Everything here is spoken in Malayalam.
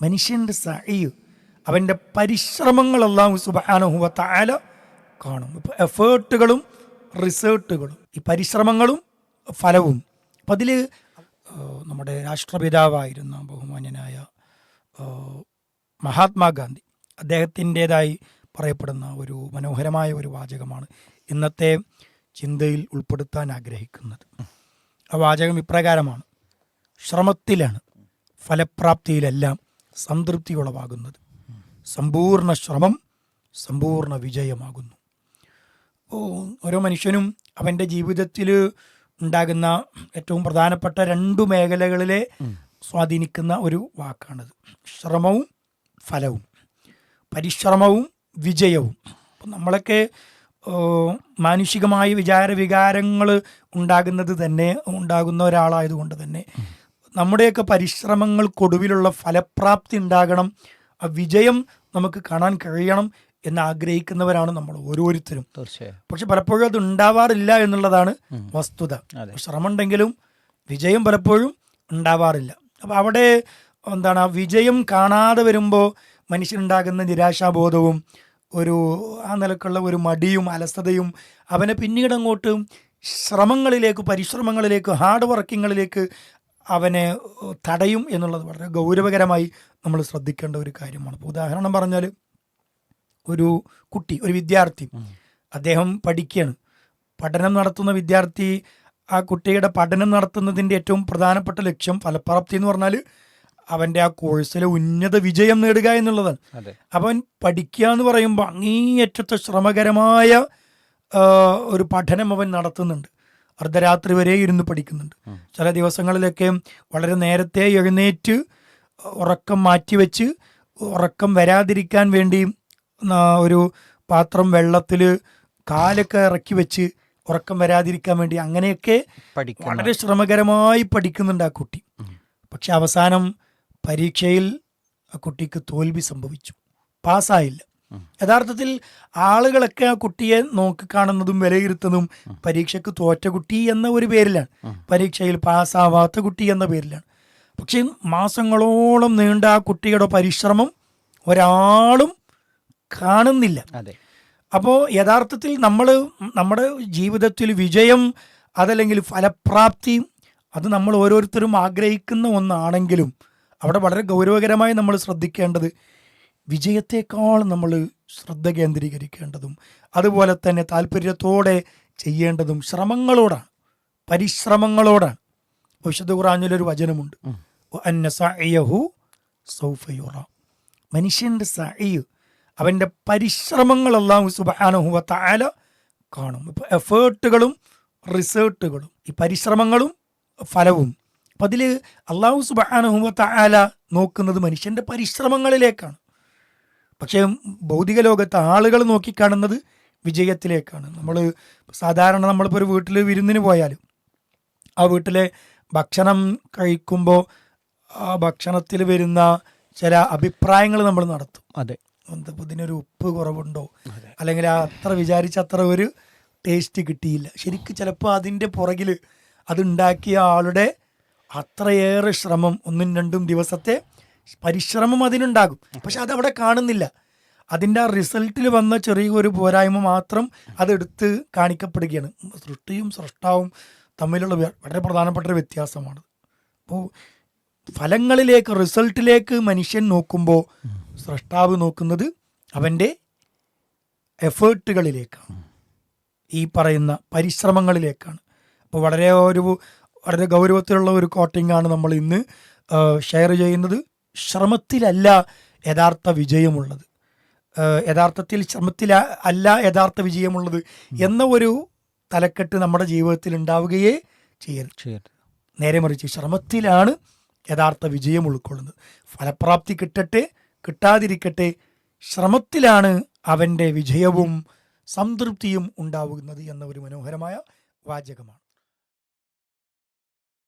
മനുഷ്യന്റെ സഅയ് അവന്റെ പരിശ്രമങ്ങൾ അല്ലാഹു സുബ്ഹാനഹു വ തആല കാണും. ഇപ്പോൾ എഫേർട്ടുകളും റിസേർട്ടുകളും ഈ പരിശ്രമങ്ങളും ഫലവും. അപ്പം അതിൽ നമ്മുടെ രാഷ്ട്രപിതാവായിരുന്ന ബഹുമാന്യനായ മഹാത്മാഗാന്ധി അദ്ദേഹത്തിന്റെതായി പറയപ്പെടുന്ന ഒരു മനോഹരമായ ഒരു വാചകമാണ് ഇന്നത്തെ ചിന്തയിൽ ഉൾപ്പെടുത്താൻ ആഗ്രഹിക്കുന്നത്. ആ വാചകം ഇപ്രകാരമാണ്. ശ്രമത്തിലാണ് ഫലപ്രാപ്തിയിലെല്ലാം സംതൃപ്തി ഉളവാകുന്നത് സമ്പൂർണ ശ്രമം സമ്പൂർണ വിജയമാകുന്നു. ഓരോ മനുഷ്യനും അവന്റെ ജീവിതത്തിൽ ഉണ്ടാകുന്ന ഏറ്റവും പ്രധാനപ്പെട്ട രണ്ടു മേഖലകളിലെ സ്വാധീനിക്കുന്ന ഒരു വാക്കാണത്. ശ്രമവും ഫലവും. പരിശ്രമവും വിജയവും. നമ്മളൊക്കെ മാനുഷികമായ വിചാര വികാരങ്ങൾ ഉണ്ടാകുന്നത് തന്നെ ഉണ്ടാകുന്ന ഒരാളായതുകൊണ്ട് തന്നെ നമ്മുടെയൊക്കെ പരിശ്രമങ്ങൾക്കൊടുവിലുള്ള ഫലപ്രാപ്തി ഉണ്ടാകണം. ആ വിജയം നമുക്ക് കാണാൻ കഴിയണം എന്ന് ആഗ്രഹിക്കുന്നവരാണ് നമ്മൾ ഓരോരുത്തരും. തീർച്ചയായും. പക്ഷെ പലപ്പോഴും അത് ഉണ്ടാവാറില്ല എന്നുള്ളതാണ് വസ്തുത. ശ്രമം ഉണ്ടെങ്കിലും വിജയം പലപ്പോഴും ഉണ്ടാവാറില്ല. അപ്പോൾ അവിടെ എന്താണ് ആ വിജയം കാണാതെ വരുമ്പോൾ മനുഷ്യനുണ്ടാകുന്ന നിരാശാബോധവും ഒരു ആ നിലക്കുള്ള ഒരു മടിയും അലസതയും അവനെ പിന്നീട് അങ്ങോട്ട് ശ്രമങ്ങളിലേക്ക് പരിശ്രമങ്ങളിലേക്ക് ഹാർഡ് വർക്കിങ്ങളിലേക്ക് അവനെ തടയും എന്നുള്ളത് വളരെ ഗൗരവകരമായി നമ്മൾ ശ്രദ്ധിക്കേണ്ട ഒരു കാര്യമാണ്. അപ്പോൾ ഉദാഹരണം പറഞ്ഞാൽ ഒരു കുട്ടി ഒരു വിദ്യാർത്ഥി അദ്ദേഹം പഠിക്കുകയാണ് പഠനം നടത്തുന്ന വിദ്യാർത്ഥി ആ കുട്ടിയുടെ പഠനം നടത്തുന്നതിന്റെ ഏറ്റവും പ്രധാനപ്പെട്ട ലക്ഷ്യം ഫലപ്രാപ്തി എന്ന് പറഞ്ഞാൽ അവന്റെ ആ കോഴ്സിലെ ഉന്നത വിജയം നേടുക എന്നുള്ളതാണ്. അവൻ പഠിക്കുക എന്ന് പറയുമ്പോൾ അങ്ങേയറ്റത്തെ ശ്രമകരമായ ഒരു പഠനം അവൻ നടത്തുന്നുണ്ട്. അർദ്ധരാത്രി വരെ ഇരുന്ന് പഠിക്കുന്നുണ്ട്. ചില ദിവസങ്ങളിലൊക്കെ വളരെ നേരത്തെ എഴുന്നേറ്റ് ഉറക്കം മാറ്റിവെച്ച് ഉറക്കം വരാതിരിക്കാൻ വേണ്ടി ഒരു പാത്രം വെള്ളത്തിൽ കാലൊക്കെ ഇറക്കി വെച്ച് ഉറക്കം വരാതിരിക്കാൻ വേണ്ടി അങ്ങനെയൊക്കെ വളരെ ശ്രമകരമായി പഠിക്കുന്നുണ്ട് ആ കുട്ടി. പക്ഷെ അവസാനം പരീക്ഷയിൽ ആ കുട്ടിക്ക് തോൽവി സംഭവിച്ചു. പാസ്സായില്ല. യഥാർത്ഥത്തിൽ ആളുകളൊക്കെ ആ കുട്ടിയെ നോക്കിക്കാണുന്നതും വിലയിരുത്തുന്നതും പരീക്ഷയ്ക്ക് തോറ്റ കുട്ടി എന്ന ഒരു പേരിലാണ്. പരീക്ഷയിൽ പാസ്സാവാത്ത കുട്ടി എന്ന പേരിലാണ്. പക്ഷേ മാസങ്ങളോളം നീണ്ട ആ കുട്ടിയുടെ പരിശ്രമം ഒരാളും കാണുന്നില്ല. അതെ. അപ്പോൾ യഥാർത്ഥത്തിൽ നമ്മൾ നമ്മുടെ ജീവിതത്തിൽ വിജയം അതല്ലെങ്കിൽ ഫലപ്രാപ്തി അത് നമ്മൾ ഓരോരുത്തരും ആഗ്രഹിക്കുന്ന ഒന്നാണെങ്കിലും അവിടെ വളരെ ഗൗരവകരമായി നമ്മൾ ശ്രദ്ധിക്കേണ്ടത് വിജയത്തെക്കാൾ നമ്മൾ ശ്രദ്ധ കേന്ദ്രീകരിക്കേണ്ടതും അതുപോലെ തന്നെ താല്പര്യത്തോടെ ചെയ്യേണ്ടതും ശ്രമങ്ങളോടാണ് പരിശ്രമങ്ങളോടാണ്. വിശുദ്ധ ഖുറാനിലൊരു വചനമുണ്ട്. അന്ന മനുഷ്യന്റെ സഹയ് അവന്റെ പരിശ്രമങ്ങൾ അല്ലാഹു സുബ്ഹാനഹു വ കാണും. ഇപ്പോൾ എഫേർട്ടുകളും റിസേർട്ടുകളും ഈ പരിശ്രമങ്ങളും ഫലവും. അപ്പം അതിൽ അള്ളാഹു സുബ്ഹാനഹു വ നോക്കുന്നത് മനുഷ്യന്റെ പരിശ്രമങ്ങളിലേക്കാണ്. പക്ഷേ ഭൗതിക ലോകത്ത് ആളുകൾ നോക്കിക്കാണുന്നത് വിജയത്തിലേക്കാണ്. നമ്മൾ സാധാരണ നമ്മളിപ്പോൾ ഒരു വീട്ടിൽ വിരുന്നിന് പോയാലും ആ വീട്ടിലെ ഭക്ഷണം കഴിക്കുമ്പോൾ ആ ഭക്ഷണത്തിൽ വരുന്ന ചില അഭിപ്രായങ്ങൾ നമ്മൾ നടത്തും. അതെ. എന്താ ഇതിനൊരു ഉപ്പ് കുറവുണ്ടോ? അല്ലെങ്കിൽ അത്ര വിചാരിച്ച അത്ര ഒരു ടേസ്റ്റ് കിട്ടിയില്ല. ശരിക്കും ചിലപ്പോൾ അതിന്റെ പുറകിൽ അതുണ്ടാക്കിയ ആളുടെ അത്രയേറെ ശ്രമം ഒന്നും രണ്ടും ദിവസത്തെ പരിശ്രമം അതിനുണ്ടാകും. പക്ഷെ അതവിടെ കാണുന്നില്ല. അതിന്റെ ആ റിസൾട്ടിൽ വന്ന ചെറിയൊരു പോരായ്മ മാത്രം അതെടുത്ത് കാണിക്കപ്പെടുകയാണ്. സൃഷ്ടിയും സൃഷ്ടാവും തമ്മിലുള്ള വളരെ പ്രധാനപ്പെട്ട ഒരു വ്യത്യാസമാണ്. അപ്പോൾ ഫലങ്ങളിലേക്ക് റിസൾട്ടിലേക്ക് മനുഷ്യൻ നോക്കുമ്പോൾ സൃഷ്ടാവ് നോക്കുന്നത് അവന്റെ എഫേർട്ടുകളിലേക്കാണ്. ഈ പറയുന്ന പരിശ്രമങ്ങളിലേക്കാണ്. അപ്പോൾ വളരെ ഒരു വളരെ ഗൗരവത്തിലുള്ള ഒരു കോട്ടിംഗ് ആണ് നമ്മൾ ഇന്ന് ഷെയർ ചെയ്യുന്നത്. ശ്രമത്തിലല്ല യഥാർത്ഥ വിജയമുള്ളത്. യഥാർത്ഥത്തിൽ ശ്രമത്തിൽ അല്ല യഥാർത്ഥ വിജയമുള്ളത് എന്ന ഒരു തലക്കെട്ട് നമ്മുടെ ജീവിതത്തിൽ ഉണ്ടാവുകയേ ചെയ്യരുത്. നേരെ മറിച്ച് ശ്രമത്തിലാണ് യഥാർത്ഥ വിജയം ഉൾക്കൊള്ളുന്നത്. ഫലപ്രാപ്തി കിട്ടട്ടെ കിട്ടാതിരിക്കട്ടെ ശ്രമത്തിലാണ് അവന്റെ വിജയവും സംതൃപ്തിയും ഉണ്ടാവുന്നത് എന്ന ഒരു മനോഹരമായ വാചകമാണ്.